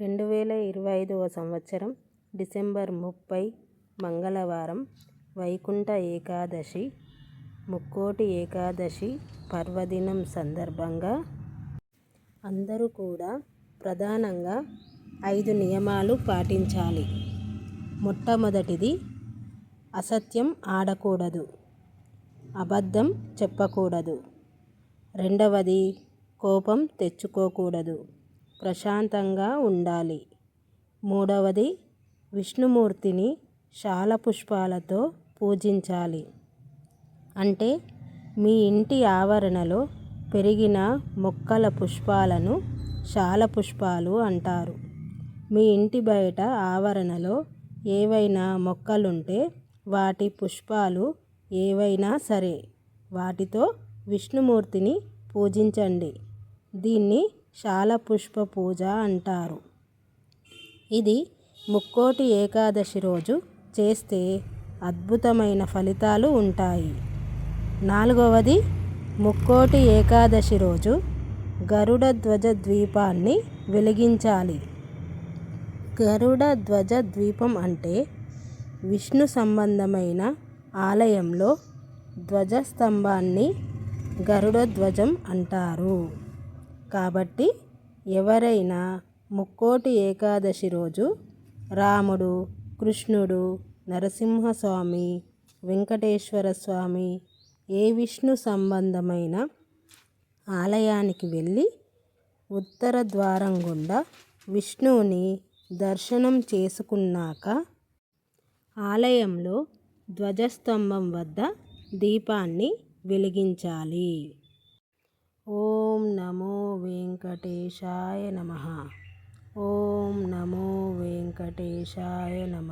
రెండు వేల ఇరవై ఐదవ సంవత్సరం డిసెంబర్ ముప్పై మంగళవారం వైకుంఠ ఏకాదశి ముక్కోటి ఏకాదశి పర్వదినం సందర్భంగా అందరూ కూడా ప్రధానంగా ఐదు నియమాలు పాటించాలి. మొట్టమొదటిది అసత్యం ఆడకూడదు అబద్ధం చెప్పకూడదు. రెండవది కోపం తెచ్చుకోకూడదు. ప్రశాంతంగా ఉండాలి. మూడవది విష్ణుమూర్తిని శాల పుష్పాలతో పూజించాలి. అంటే మీ ఇంటి ఆవరణలో పెరిగిన మొక్కల పుష్పాలను శాల పుష్పాలు అంటారు. మీ ఇంటి బయట ఆవరణలో ఏవైనా మొక్కలుంటే వాటి పుష్పాలు ఏవైనా సరే వాటితో విష్ణుమూర్తిని పూజించండి. దీన్ని శాల పుష్ప పూజ అంటారు. ఇది ముక్కోటి ఏకాదశి రోజు చేస్తే అద్భుతమైన ఫలితాలు ఉంటాయి. నాలుగవది ముక్కోటి ఏకాదశి రోజు గరుడ ధ్వజ ద్వీపాన్ని వెలిగించాలి. గరుడ ధ్వజ ద్వీపం అంటే విష్ణు సంబంధమైన ఆలయంలో ధ్వజస్తంభాన్ని గరుడ ధ్వజం అంటారు. కాబట్టి ఎవరైనా ముక్కోటి ఏకాదశి రోజు రాముడు కృష్ణుడు నరసింహస్వామి వెంకటేశ్వర స్వామి ఏ విష్ణు సంబంధమైన ఆలయానికి వెళ్ళి ఉత్తర ద్వారం గుండా విష్ణువుని దర్శనం చేసుకున్నాక ఆలయంలో ధ్వజస్తంభం వద్ద దీపాన్ని వెలిగించాలి. ఓం నమ వెంకటేశాయ నమ. ఓం నమో వెంకటేశాయ నమ.